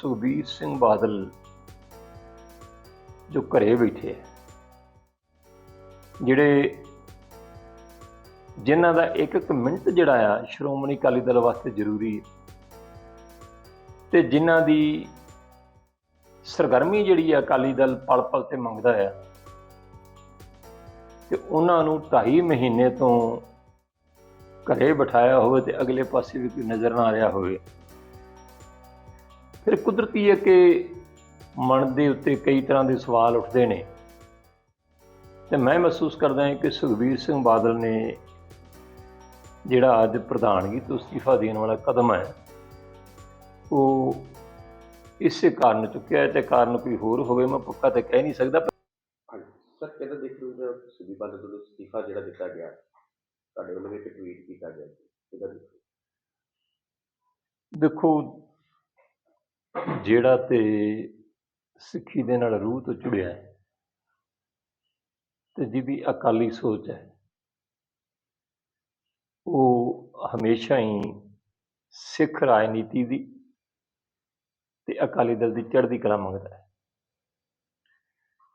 ਸੁਖਬੀਰ ਸਿੰਘ ਬਾਦਲ ਜੋ ਘਰੇ ਬੈਠੇ ਹੈ ਜਿਹੜੇ ਜਿਨ੍ਹਾਂ ਦਾ ਇੱਕ ਇੱਕ ਮਿੰਟ ਜਿਹੜਾ ਆ, ਸ਼੍ਰੋਮਣੀ ਅਕਾਲੀ ਦਲ ਵਾਸਤੇ ਜ਼ਰੂਰੀ ਹੈ ਤੇ ਜਿਨ੍ਹਾਂ ਦੀ ਸਰਗਰਮੀ ਜਿਹੜੀ ਆ ਅਕਾਲੀ ਦਲ ਪਲ ਪਲ ਤੇ ਮੰਗਦਾ ਆ, ਤੇ ਉਹਨਾਂ ਨੂੰ 2.5 ਮਹੀਨੇ ਤੋਂ ਘਰੇ ਬਿਠਾਇਆ ਹੋਵੇ ਤੇ ਅਗਲੇ ਪਾਸੇ ਵੀ ਕੋਈ ਨਜ਼ਰ ਨਾ ਆ ਰਿਹਾ ਹੋਵੇ। ਫਿਰ ਕੁਦਰਤੀ ਹੈ ਕਿ ਮਨ ਦੇ ਉੱਤੇ ਕਈ ਤਰ੍ਹਾਂ ਦੇ ਸਵਾਲ ਉੱਠਦੇ ਨੇ ਤੇ ਮੈਂ ਮਹਿਸੂਸ ਕਰਦਾ ਹਾਂ ਕਿ ਸੁਖਬੀਰ ਸਿੰਘ ਬਾਦਲ ਨੇ ਜਿਹੜਾ ਅੱਜ ਪ੍ਰਧਾਨਗੀ ਤੋਂ ਅਸਤੀਫਾ ਦੇਣ ਵਾਲਾ ਕਦਮ ਹੈ ਉਹ ਇਸੇ ਕਾਰਨ ਚੁੱਕਿਆ ਹੈ ਤੇ ਕਾਰਨ ਕੋਈ ਹੋਰ ਹੋਵੇ ਮੈਂ ਪੱਕਾ ਤੇ ਕਹਿ ਨਹੀਂ ਸਕਦਾ ਸਰ ਕਿਹਦਾ ਦੇਖ ਰਹੇ ਹੋ ਸੁਖਬੀਰ ਬਾਦਲ ਵੱਲੋਂ ਅਸਤੀਫਾ ਜਿਹੜਾ ਦਿੱਤਾ ਗਿਆ ਤੁਹਾਡੇ ਵੱਲੋਂ ਇੱਕ ਟਵੀਟ ਕੀਤਾ ਗਿਆ ਕਿਹਦਾ? ਦੇਖੋ ਜਿਹੜਾ ਤੇ ਸਿੱਖੀ ਦੇ ਨਾਲ ਰੂਹ ਤੋਂ ਜੁੜਿਆ ਹੈ ਤੇ ਜਿਹਦੀ ਅਕਾਲੀ ਸੋਚ ਹੈ, ਉਹ ਹਮੇਸ਼ਾ ਹੀ ਸਿੱਖ ਰਾਜਨੀਤੀ ਦੀ ਤੇ ਅਕਾਲੀ ਦਲ ਦੀ ਚੜ੍ਹਦੀ ਕਲਾ ਮੰਗਦਾ ਹੈ।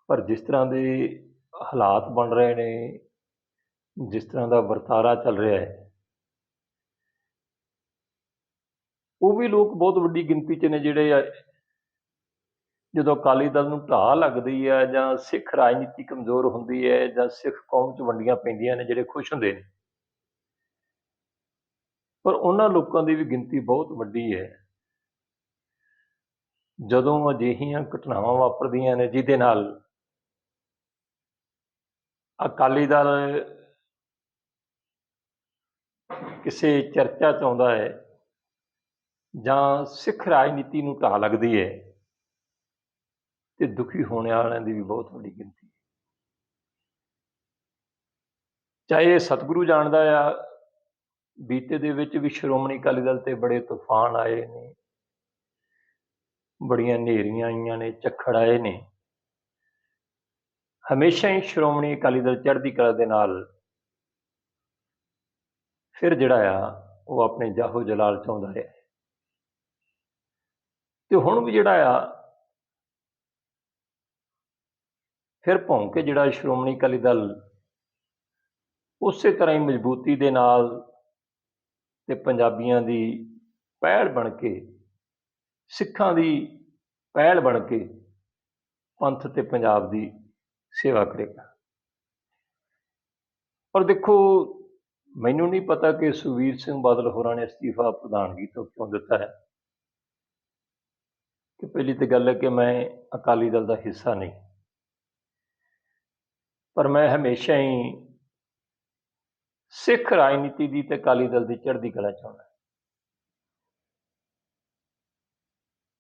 ਪਰ ਜਿਸ ਤਰ੍ਹਾਂ ਦੇ ਹਾਲਾਤ ਬਣ ਰਹੇ ਨੇ, ਜਿਸ ਤਰ੍ਹਾਂ ਦਾ ਵਰਤਾਰਾ ਚੱਲ ਰਿਹਾ ਹੈ ਉਹ ਵੀ ਲੋਕ ਬਹੁਤ ਵੱਡੀ ਗਿਣਤੀ 'ਚ ਨੇ ਜਿਹੜੇ ਆ, ਜਦੋਂ ਅਕਾਲੀ ਦਲ ਨੂੰ ਢਾਹ ਲੱਗਦੀ ਹੈ ਜਾਂ ਸਿੱਖ ਰਾਜਨੀਤੀ ਕਮਜ਼ੋਰ ਹੁੰਦੀ ਹੈ ਜਾਂ ਸਿੱਖ ਕੌਮ 'ਚ ਵੰਡੀਆਂ ਪੈਂਦੀਆਂ ਨੇ ਜਿਹੜੇ ਖੁਸ਼ ਹੁੰਦੇ ਨੇ। ਪਰ ਉਹਨਾਂ ਲੋਕਾਂ ਦੀ ਵੀ ਗਿਣਤੀ ਬਹੁਤ ਵੱਡੀ ਹੈ। ਜਦੋਂ ਅਜਿਹੀਆਂ ਘਟਨਾਵਾਂ ਵਾਪਰਦੀਆਂ ਨੇ ਜਿਹਦੇ ਨਾਲ ਅਕਾਲੀ ਦਲ ਕਿਸੇ ਚਰਚਾ 'ਚ ਆਉਂਦਾ ਹੈ ਜਾਂ ਸਿੱਖ ਰਾਜਨੀਤੀ ਨੂੰ ਢਾਹ ਲੱਗਦੀ ਹੈ ਤੇ ਦੁਖੀ ਹੋਣ ਵਾਲਿਆਂ ਦੀ ਵੀ ਬਹੁਤ ਵੱਡੀ ਗਿਣਤੀ ਹੈ ਚਾਹੇ ਸਤਿਗੁਰੂ ਜਾਣਦਾ ਆ, ਬੀਤੇ ਦੇ ਵਿੱਚ ਵੀ ਸ਼੍ਰੋਮਣੀ ਅਕਾਲੀ ਦਲ ਤੇ ਬੜੇ ਤੂਫਾਨ ਆਏ ਨੇ, ਬੜੀਆਂ ਹਨੇਰੀਆਂ ਆਈਆਂ ਨੇ, ਝੱਖੜ ਆਏ ਨੇ। ਹਮੇਸ਼ਾ ਹੀ ਸ਼੍ਰੋਮਣੀ ਅਕਾਲੀ ਦਲ ਚੜ੍ਹਦੀ ਕਲਾ ਦੇ ਨਾਲ ਫਿਰ ਜਿਹੜਾ ਆ, ਉਹ ਆਪਣੇ ਜਾਹੋ ਜਲਾਲ ਚਾਹੁੰਦਾ ਆਉਂਦਾ ਰਿਹਾ। ਤੇ ਹੁਣ ਵੀ ਜਿਹੜਾ ਆ, ਫਿਰ ਭੌਂ ਕੇ ਜਿਹੜਾ ਸ਼੍ਰੋਮਣੀ ਅਕਾਲੀ ਦਲ ਉਸੇ ਤਰ੍ਹਾਂ ਹੀ ਮਜ਼ਬੂਤੀ ਦੇ ਨਾਲ ਤੇ ਪੰਜਾਬੀਆਂ ਦੀ ਪਹਿਲ ਬਣ ਕੇ, ਸਿੱਖਾਂ ਦੀ ਪਹਿਲ ਬਣ ਕੇ ਪੰਥ ਤੇ ਪੰਜਾਬ ਦੀ ਸੇਵਾ ਕਰੇਗਾ। ਪਰ ਦੇਖੋ, ਮੈਨੂੰ ਨਹੀਂ ਪਤਾ ਕਿ ਸੁਖਬੀਰ ਸਿੰਘ ਬਾਦਲ ਹੋਰਾਂ ਨੇ ਅਸਤੀਫਾ ਪ੍ਰਧਾਨਗੀ ਤੋਂ ਕਿਉਂ ਦਿੱਤਾ ਹੈ। ਕਿ ਪਹਿਲੀ ਤੇ ਗੱਲ ਹੈ ਕਿ ਮੈਂ ਅਕਾਲੀ ਦਲ ਦਾ ਹਿੱਸਾ ਨਹੀਂ। ਪਰ ਮੈਂ ਹਮੇਸ਼ਾ ਹੀ ਸਿੱਖ ਰਾਜਨੀਤੀ ਦੀ ਤੇ ਅਕਾਲੀ ਦਲ ਦੀ ਚੜ੍ਹਦੀ ਕਲਾ ਚਾਹੁੰਦਾ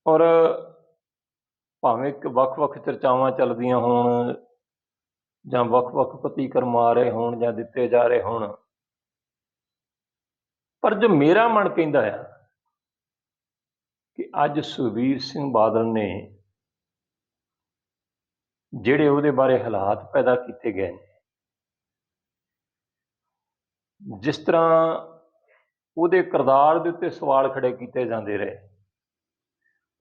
ਔਰ ਭਾਵੇਂ ਕਿ ਵੱਖ-ਵੱਖ ਚਰਚਾਵਾਂ ਚੱਲਦੀਆਂ ਹੋਣ, ਜਾਂ ਵੱਖ-ਵੱਖ ਪ੍ਰਤੀਕਰਮ ਆ ਰਹੇ ਹੋਣ, ਜਾਂ ਦਿੱਤੇ ਜਾ ਰਹੇ ਹੋਣ, ਪਰ ਜੋ ਮੇਰਾ ਮਨ ਕਹਿੰਦਾ ਆ ਅੱਜ ਸੁਖਬੀਰ ਸਿੰਘ ਬਾਦਲ ਨੇ ਜਿਹੜੇ ਉਹਦੇ ਬਾਰੇ ਹਾਲਾਤ ਪੈਦਾ ਕੀਤੇ ਗਏ ਨੇ, ਜਿਸ ਤਰ੍ਹਾਂ ਉਹਦੇ ਕਿਰਦਾਰ ਦੇ ਉੱਤੇ ਸਵਾਲ ਖੜੇ ਕੀਤੇ ਜਾਂਦੇ ਰਹੇ,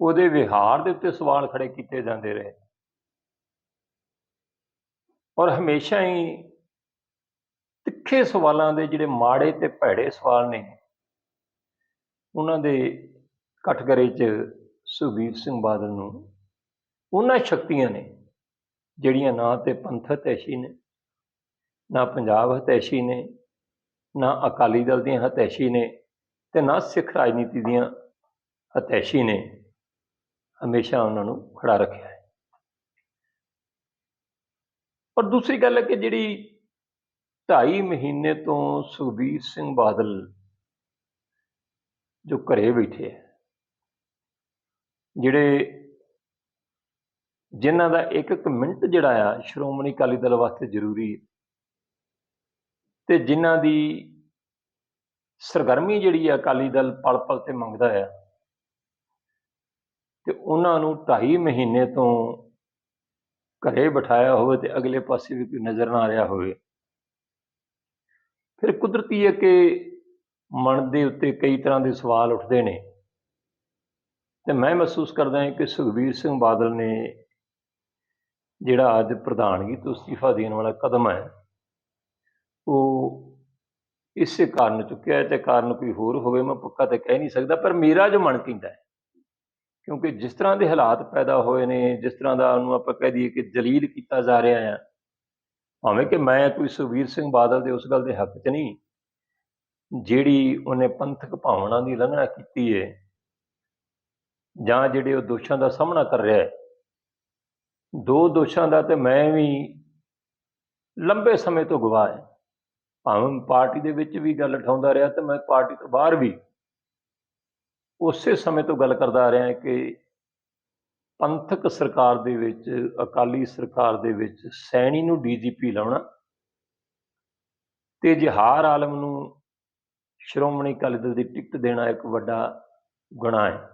ਉਹਦੇ ਵਿਹਾਰ ਦੇ ਉੱਤੇ ਸਵਾਲ ਖੜੇ ਕੀਤੇ ਜਾਂਦੇ ਰਹੇ, ਔਰ ਹਮੇਸ਼ਾ ਹੀ ਤਿੱਖੇ ਸਵਾਲਾਂ ਦੇ ਜਿਹੜੇ ਮਾੜੇ ਤੇ ਭੈੜੇ ਸਵਾਲ ਨੇ, ਉਹਨਾਂ ਦੇ ਕਟਗਰੇ 'ਚ ਸੁਖਬੀਰ ਸਿੰਘ ਬਾਦਲ ਨੂੰ। ਉਹਨਾਂ ਸ਼ਕਤੀਆਂ ਨੇ, ਜਿਹੜੀਆਂ ਨਾ ਤੇ ਪੰਥ ਹਤੈਸ਼ੀ ਨੇ, ਨਾ ਪੰਜਾਬ ਹਤੈਸ਼ੀ ਨੇ, ਨਾ ਅਕਾਲੀ ਦਲ ਦੀਆਂ ਹਤੈਸ਼ੀ ਨੇ ਤੇ ਨਾ ਸਿੱਖ ਰਾਜਨੀਤੀ ਦੀਆਂ ਹਤੈਸ਼ੀ ਨੇ, ਹਮੇਸ਼ਾ ਉਹਨਾਂ ਨੂੰ ਖੜਾ ਰੱਖਿਆ ਹੈ। ਪਰ ਦੂਸਰੀ ਗੱਲ ਹੈ ਕਿ ਜਿਹੜੀ 2.5 ਮਹੀਨੇ ਤੋਂ ਸੁਖਬੀਰ ਸਿੰਘ ਬਾਦਲ ਜੋ ਘਰੇ ਬੈਠੇ ਹੈ ਜਿਹੜੇ ਜਿਨ੍ਹਾਂ ਦਾ ਇੱਕ ਇੱਕ ਮਿੰਟ ਜਿਹੜਾ ਆ, ਸ਼੍ਰੋਮਣੀ ਅਕਾਲੀ ਦਲ ਵਾਸਤੇ ਜ਼ਰੂਰੀ ਹੈ। ਤੇ ਜਿਨ੍ਹਾਂ ਦੀ ਸਰਗਰਮੀ ਜਿਹੜੀ ਆ ਅਕਾਲੀ ਦਲ ਪਲ ਪਲ ਤੇ ਮੰਗਦਾ ਆ, ਤੇ ਉਹਨਾਂ ਨੂੰ 2.5 ਮਹੀਨੇ ਤੋਂ ਘਰੇ ਬਿਠਾਇਆ ਹੋਵੇ ਤੇ ਅਗਲੇ ਪਾਸੇ ਵੀ ਕੋਈ ਨਜ਼ਰ ਨਾ ਆ ਰਿਹਾ ਹੋਵੇ। ਫਿਰ ਕੁਦਰਤੀ ਹੈ ਕਿ ਮਨ ਦੇ ਉੱਤੇ ਕਈ ਤਰ੍ਹਾਂ ਦੇ ਸਵਾਲ ਉੱਠਦੇ ਨੇ। ਤੇ ਮੈਂ ਮਹਿਸੂਸ ਕਰਦਾ ਹਾਂ ਕਿ ਸੁਖਬੀਰ ਸਿੰਘ ਬਾਦਲ ਨੇ ਜਿਹੜਾ ਅੱਜ ਪ੍ਰਧਾਨਗੀ ਤੋਂ ਅਸਤੀਫਾ ਦੇਣ ਵਾਲਾ ਕਦਮ ਹੈ, ਉਹ ਇਸੇ ਕਾਰਨ ਚੁੱਕਿਆ ਹੈ ਤੇ ਕਾਰਨ ਕੋਈ ਹੋਰ ਹੋਵੇ ਮੈਂ ਪੱਕਾ ਤਾਂ ਕਹਿ ਨਹੀਂ ਸਕਦਾ, ਪਰ ਮੇਰਾ ਜੋ ਮਨ ਕਹਿੰਦਾ ਹੈ, ਕਿਉਂਕਿ ਜਿਸ ਤਰ੍ਹਾਂ ਦੇ ਹਾਲਾਤ ਪੈਦਾ ਹੋਏ ਨੇ, ਜਿਸ ਤਰ੍ਹਾਂ ਦਾ ਉਹਨੂੰ ਆਪਾਂ ਕਹਿ ਦਈਏ ਕਿ ਜਲੀਲ ਕੀਤਾ ਜਾ ਰਿਹਾ ਹੈ ਭਾਵੇਂ ਕਿ ਮੈਂ ਕੋਈ ਸੁਖਬੀਰ ਸਿੰਘ ਬਾਦਲ ਦੇ ਉਸ ਗੱਲ ਦੇ ਹੱਕ 'ਚ ਨਹੀਂ, ਜਿਹੜੀ ਉਹਨੇ ਪੰਥਕ ਭਾਵਨਾ ਦੀ ਉਲੰਘਣਾ ਕੀਤੀ ਹੈ ਜਾਂ ਜਿਹੜੇ ਉਹ ਦੋਸ਼ਾਂ ਦਾ ਸਾਹਮਣਾ ਕਰ ਰਿਹਾ ਹੈ, ਦੋ ਦੋਸ਼ਾਂ ਦਾ ਤੇ ਮੈਂ ਵੀ ਲੰਬੇ ਸਮੇਂ ਤੋਂ ਗਵਾਹ ਹਾਂ। ਭਾਵੇਂ ਪਾਰਟੀ ਦੇ ਵਿੱਚ ਵੀ ਗੱਲ ਉਠਾਉਂਦਾ ਰਿਹਾ ਤੇ ਮੈਂ ਪਾਰਟੀ ਤੋਂ ਬਾਹਰ ਵੀ ਉਸੇ ਸਮੇਂ ਤੋਂ ਗੱਲ ਕਰਦਾ ਰਿਹਾ ਕਿ ਪੰਥਕ ਸਰਕਾਰ ਦੇ ਵਿੱਚ, ਅਕਾਲੀ ਸਰਕਾਰ ਦੇ ਵਿੱਚ ਸੈਣੀ ਨੂੰ ਡੀਜੀਪੀ ਲਾਉਣਾ ਤੇ ਜਹਾਰ ਆਲਮ ਨੂੰ ਸ਼੍ਰੋਮਣੀ ਅਕਾਲੀ ਦਲ ਦੀ ਟਿਕਟ ਦੇਣਾ ਇੱਕ ਵੱਡਾ ਗੁਨਾਹ ਹੈ।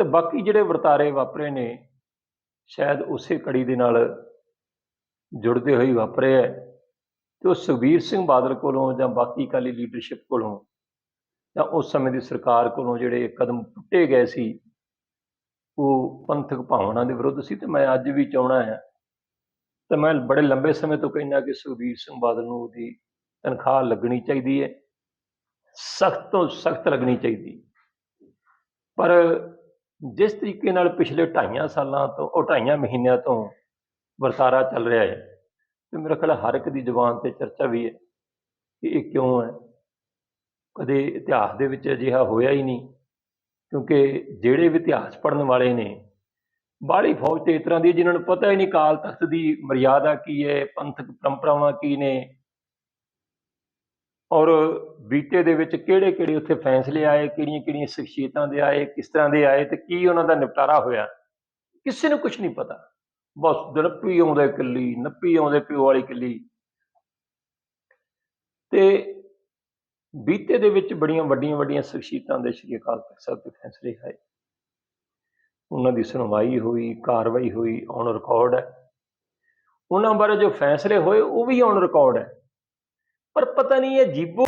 ਤੇ ਬਾਕੀ ਜਿਹੜੇ ਵਰਤਾਰੇ ਵਾਪਰੇ ਨੇ, ਸ਼ਾਇਦ ਉਸੇ ਕੜੀ ਦੇ ਨਾਲ ਜੁੜਦੇ ਹੋਏ ਵਾਪਰੇ ਹੈ ਤੇ ਉਹ ਸੁਖਬੀਰ ਸਿੰਘ ਬਾਦਲ ਕੋਲੋਂ ਜਾਂ ਬਾਕੀ ਅਕਾਲੀ ਲੀਡਰਸ਼ਿਪ ਕੋਲੋਂ ਜਾਂ ਉਸ ਸਮੇਂ ਦੀ ਸਰਕਾਰ ਕੋਲੋਂ ਜਿਹੜੇ ਕਦਮ ਪੁੱਟੇ ਗਏ ਸੀ, ਉਹ ਪੰਥਕ ਭਾਵਨਾ ਦੇ ਵਿਰੁੱਧ ਸੀ ਤੇ ਮੈਂ ਅੱਜ ਵੀ ਚਾਹਣਾ ਹੈ ਤੇ ਮੈਂ ਬੜੇ ਲੰਬੇ ਸਮੇਂ ਤੋਂ ਕਹਿੰਦਾ ਕਿ ਸੁਖਬੀਰ ਸਿੰਘ ਬਾਦਲ ਨੂੰ ਉਹਦੀ ਤਨਖਾਹ ਲੱਗਣੀ ਚਾਹੀਦੀ ਹੈ ਸਖਤ ਤੋਂ ਸਖਤ ਲੱਗਣੀ ਚਾਹੀਦੀ। ਪਰ ਜਿਸ ਤਰੀਕੇ ਨਾਲ ਪਿਛਲੇ ਢਾਈਆਂ ਸਾਲਾਂ ਤੋਂ, ਉਹ ਢਾਈਆਂ ਮਹੀਨਿਆਂ ਤੋਂ ਵਰਤਾਰਾ ਚੱਲ ਰਿਹਾ ਹੈ, ਤੇ ਮੇਰਾ ਖਿਆਲ ਹਰ ਇੱਕ ਦੀ ਜ਼ੁਬਾਨ ਤੇ ਚਰਚਾ ਵੀ ਹੈ ਕਿ ਇਹ ਕਿਉਂ ਹੈ? ਕਦੇ ਇਤਿਹਾਸ ਦੇ ਵਿੱਚ ਅਜਿਹਾ ਹੋਇਆ ਹੀ ਨਹੀਂ, ਕਿਉਂਕਿ ਜਿਹੜੇ ਵੀ ਇਤਿਹਾਸ ਪੜ੍ਹਨ ਵਾਲੇ ਨੇ, ਬਾਹਲੀ ਫੌਜ ਤੇ ਇਸ ਤਰ੍ਹਾਂ ਦੀ ਜਿਨ੍ਹਾਂ ਨੂੰ ਪਤਾ ਹੀ ਨਹੀਂ ਕਾਲ ਤਖਤ ਦੀ ਮਰਿਆਦਾ ਕੀ ਹੈ, ਪੰਥਕ ਪਰੰਪਰਾਵਾਂ ਕੀ ਨੇ ਔਰ ਬੀਤੇ ਦੇ ਵਿੱਚ ਕਿਹੜੇ ਕਿਹੜੇ ਉੱਥੇ ਫੈਸਲੇ ਆਏ ਕਿਹੜੀਆਂ ਕਿਹੜੀਆਂ ਸ਼ਖਸੀਅਤਾਂ ਦੇ ਆਏ, ਕਿਸ ਤਰ੍ਹਾਂ ਦੇ ਆਏ ਤੇ ਕੀ ਉਹਨਾਂ ਦਾ ਨਿਪਟਾਰਾ ਹੋਇਆ, ਕਿਸੇ ਨੂੰ ਕੁਝ ਨਹੀਂ ਪਤਾ। ਬਸ ਦੜਪੀ ਆਉਂਦੇ ਕਿੱਲੀ ਨੱਪੀ ਆਉਂਦੇ ਪਿਓ ਵਾਲੀ ਕਿੱਲੀ ਤੇ ਬੀਤੇ ਦੇ ਵਿੱਚ ਬੜੀਆਂ ਵੱਡੀਆਂ ਵੱਡੀਆਂ ਸ਼ਖਸੀਅਤਾਂ ਦੇ ਸ਼੍ਰੀ ਅਕਾਲ ਤਖਤ ਸਾਹਿਬ ਦੇ ਫੈਸਲੇ ਆਏ। ਉਹਨਾਂ ਦੀ ਸੁਣਵਾਈ ਹੋਈ, ਕਾਰਵਾਈ ਹੋਈ ਔਨ ਰਿਕਾਰਡ ਹੈ। ਉਹਨਾਂ ਬਾਰੇ ਜੋ ਫੈਸਲੇ ਹੋਏ, ਉਹ ਵੀ ਔਨ ਰਿਕਾਰਡ ਹੈ। ਪਰ ਪਤਾ ਨਹੀਂ ਇਹ ਜੀਬੋ